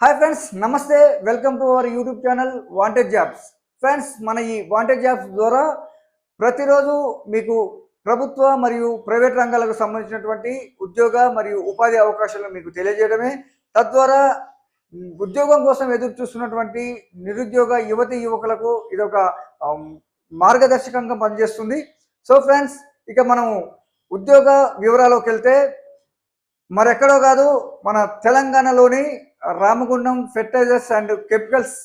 Hi friends నమస్తే welcome to our YouTube channel wanted jobs friends మన ఈ wanted jobs ద్వారా ప్రతిరోజు మీకు ప్రభుత్వ మరియు ప్రైవేట్ రంగాలకు సంబంధించినటువంటి ఉద్యోగ మరియు ఉపాధి అవకాశాలను మీకు తెలియజేయడమే. తద్వారా ఉద్యోగం కోసం ఎదురు చూస్తున్నటువంటి నిరుద్యోగ యువతి యువకులకు ఇది ఒక మార్గదర్శకంగా పనిచేస్తుంది. సో ఫ్రెండ్స్ ఇక మనము ఉద్యోగ వివరాలోకి వెళ్తే మరెక్కడో కాదు మన తెలంగాణలోని రామగుండం ఫెర్టైజర్స్ అండ్ కెమికల్స్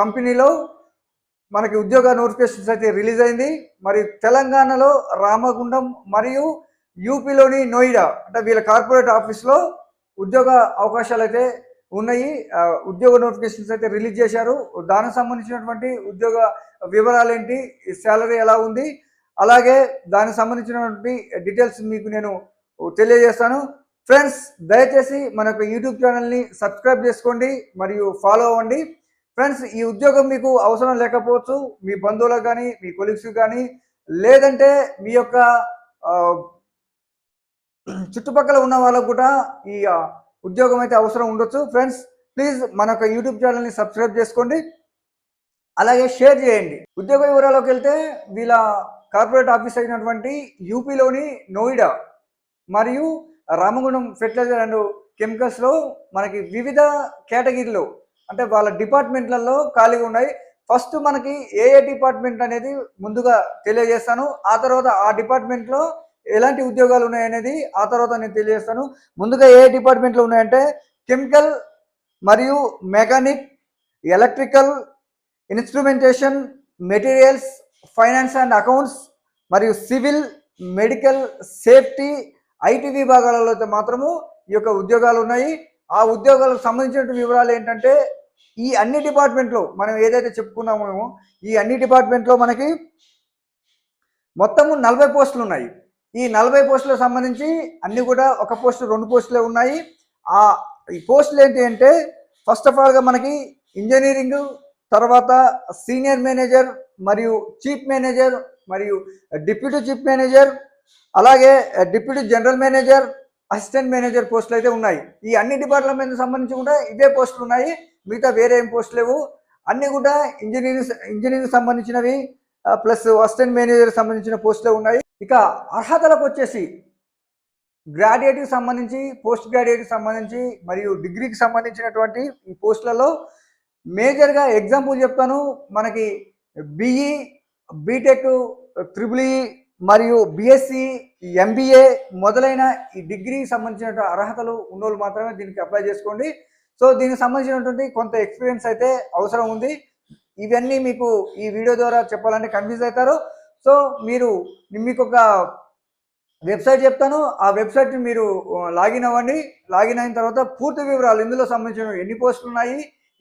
కంపెనీలో మనకి ఉద్యోగ నోటిఫికేషన్స్ అయితే రిలీజ్ అయింది. మరి తెలంగాణలో రామగుండం మరియు యూపీలోని నోయిడా అంటే వీళ్ళ కార్పొరేట్ ఆఫీస్లో ఉద్యోగ అవకాశాలు అయితే ఉన్నాయి ఉద్యోగ నోటిఫికేషన్స్ అయితే రిలీజ్ చేశారు. దానికి సంబంధించినటువంటి ఉద్యోగ వివరాలు ఏంటి శాలరీ ఎలా ఉంది అలాగే దానికి సంబంధించినటువంటి డీటెయిల్స్ మీకు నేను తెలియజేస్తాను. ఫ్రెండ్స్ దయచేసి మన యొక్క యూట్యూబ్ ఛానల్ని సబ్స్క్రైబ్ చేసుకోండి మరియు ఫాలో అవ్వండి. ఫ్రెండ్స్ ఈ ఉద్యోగం మీకు అవసరం లేకపోవచ్చు. మీ బంధువులకు కానీ మీ కొలీగ్స్ కానీ లేదంటే మీ యొక్క చుట్టుపక్కల ఉన్న వాళ్ళకు కూడా ఈ ఉద్యోగం అయితే అవసరం ఉండొచ్చు. ఫ్రెండ్స్ ప్లీజ్ మన యొక్క యూట్యూబ్ ఛానల్ని సబ్స్క్రైబ్ చేసుకోండి. అలాగే షేర్ చేయండి. ఉద్యోగ వివరాల్లోకి వెళ్తే వీళ్ళ కార్పొరేట్ ఆఫీస్ అయినటువంటి యూపీలోని నోయిడా మరియు రామగుండం ఫెర్టిలైజర్ అండ్ కెమికల్స్లో మనకి వివిధ కేటగిరీలో అంటే వాళ్ళ డిపార్ట్మెంట్లలో ఖాళీగా ఉన్నాయి. ఫస్ట్ మనకి ఏ ఏ డిపార్ట్మెంట్ అనేది ముందుగా తెలియజేస్తాను. ఆ తర్వాత ఆ డిపార్ట్మెంట్లో ఎలాంటి ఉద్యోగాలు ఉన్నాయనేది ఆ తర్వాత నేను తెలియజేస్తాను. ముందుగా ఏ డిపార్ట్మెంట్లో ఉన్నాయంటే కెమికల్ మరియు mechanic electrical instrumentation materials finance and accounts మరియు సివిల్ మెడికల్ సేఫ్టీ ఐటీ విభాగాలలో అయితే మాత్రము ఈ యొక్క ఉద్యోగాలు ఉన్నాయి. ఆ ఉద్యోగాలకు సంబంధించిన వివరాలు ఏంటంటే ఈ అన్ని డిపార్ట్మెంట్లో మనం ఏదైతే చెప్పుకున్నామో ఈ అన్ని డిపార్ట్మెంట్లో మనకి మొత్తము నలభై పోస్టులు ఉన్నాయి. ఈ నలభై పోస్టులకు సంబంధించి అన్నీ కూడా ఒక పోస్టు రెండు పోస్టులే ఉన్నాయి. ఆ ఈ పోస్టులు ఏంటి అంటే ఫస్ట్ ఆఫ్ ఆల్గా మనకి ఇంజనీరింగ్ తర్వాత సీనియర్ మేనేజర్ మరియు చీఫ్ మేనేజర్ మరియు డిప్యూటీ చీఫ్ మేనేజర్ అలాగే deputy general manager assistant manager పోస్టులు అయితే ఉన్నాయి. ఈ అన్ని డిపార్ట్మెంట్ సంబంధించి కూడా ఇవే పోస్టులు ఉన్నాయి. మిగతా వేరే ఏం పోస్టులు లేవు. అన్నీ కూడా ఇంజనీరింగ్ ఇంజనీరింగ్ సంబంధించినవి ప్లస్ అసిస్టెంట్ మేనేజర్ సంబంధించిన పోస్టులే ఉన్నాయి. ఇక అర్హతలకు వచ్చేసి గ్రాడ్యుయేట్కి సంబంధించి పోస్ట్ గ్రాడ్యుయేట్కి సంబంధించి మరియు డిగ్రీకి సంబంధించినటువంటి ఈ పోస్టులలో మేజర్గా ఎగ్జాంపుల్ చెప్తాను. మనకి బిఈ బీటెక్ త్రిబుల్ మరియు బిఎస్సి ఎంబీఏ మొదలైన ఈ డిగ్రీకి సంబంధించిన అర్హతలు ఉన్నోళ్ళు మాత్రమే దీనికి అప్లై చేసుకోండి. సో దీనికి సంబంధించినటువంటి కొంత ఎక్స్పీరియన్స్ అయితే అవసరం ఉంది. ఇవన్నీ మీకు ఈ వీడియో ద్వారా చెప్పాలంటే కన్ఫ్యూజ్ అవుతారు. సో మీరు మీకు ఒక వెబ్సైట్ చెప్తాను. ఆ వెబ్సైట్ని మీరు లాగిన్ అవ్వండి. లాగిన్ అయిన తర్వాత పూర్తి వివరాలు ఇందులో సంబంధించిన ఎన్ని పోస్టులు ఉన్నాయి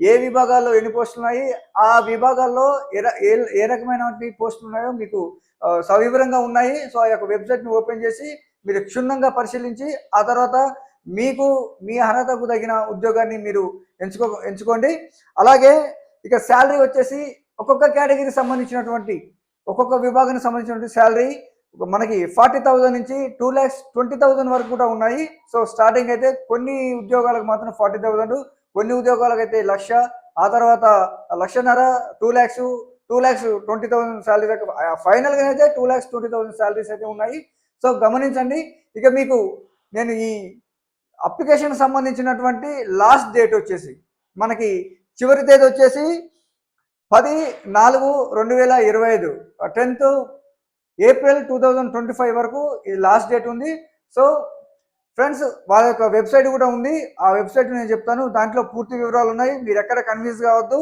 ఏ విభాగాల్లో ఎన్ని పోస్టులు ఉన్నాయి? ఆ విభాగాల్లో ఏ ఏ రకమైనటువంటి పోస్టులు ఉన్నాయో మీకు సవివరంగా ఉన్నాయి. సో ఆ యొక్క వెబ్సైట్ని ఓపెన్ చేసి మీరు క్షుణ్ణంగా పరిశీలించి ఆ తర్వాత మీకు మీ అర్హతకు తగిన ఉద్యోగాన్ని మీరు ఎంచుకో ఎంచుకోండి. అలాగే ఇక శాలరీ వచ్చేసి ఒక్కొక్క కేటగిరీకి సంబంధించినటువంటి ఒక్కొక్క విభాగానికి సంబంధించినటువంటి శాలరీ మనకి ఫార్టీ థౌజండ్ నుంచి టూ ల్యాక్స్ ట్వంటీ థౌజండ్ వరకు కూడా ఉన్నాయి. సో స్టార్టింగ్ అయితే కొన్ని ఉద్యోగాలకు మాత్రం ఫార్టీ థౌజండ్ కొన్ని ఉద్యోగాలకు అయితే లక్ష ఆ తర్వాత లక్షన్నర two lakhs two lakhs twenty thousand salary ఫైనల్గా అయితే two lakhs twenty thousand salaries అయితే ఉన్నాయి. సో గమనించండి ఇక మీకు నేను ఈ అప్లికేషన్ సంబంధించినటువంటి లాస్ట్ డేట్ వచ్చేసి మనకి చివరి తేదీ వచ్చేసి పది నాలుగు రెండు వేల ఇరవై ఐదు tenth April two thousand twenty five వరకు ఇది లాస్ట్ డేట్ ఉంది. సో ఫ్రెండ్స్ వాళ్ళ యొక్క వెబ్సైట్ కూడా ఉంది. ఆ వెబ్సైట్ నేను చెప్తాను. దాంట్లో పూర్తి వివరాలు ఉన్నాయి. మీరు ఎక్కడ కన్ఫ్యూజ్ కావద్దు.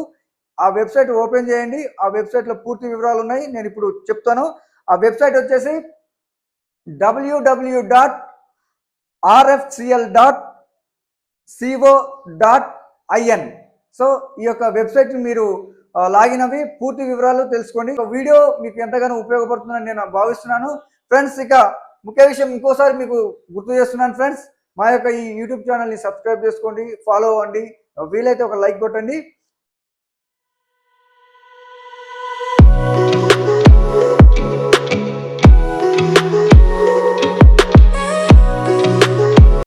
ఆ వెబ్సైట్ ఓపెన్ చేయండి. ఆ వెబ్సైట్లో పూర్తి వివరాలు ఉన్నాయి. నేను ఇప్పుడు చెప్తాను. ఆ వెబ్సైట్ వచ్చేసి WWW dot RFCL dot CO dot IN so ఈ యొక్క వెబ్సైట్ని మీరు లాగినవి లాగిన్ అవి పూర్తి వివరాలు తెలుసుకోండి. ఒక వీడియో మీకు ఎంతగానో ఉపయోగపడుతుందని నేను భావిస్తున్నాను. ఫ్రెండ్స్ ఇక ముఖ్య విషయం ఇంకోసారి మీకు గుర్తు చేస్తున్నాను ఫ్రెండ్స్. మా యొక్క ఈ యూట్యూబ్ ఛానల్ని సబ్స్క్రైబ్ చేసుకోండి ఫాలో అవ్వండి. వీలైతే ఒక లైక్ కొట్టండి.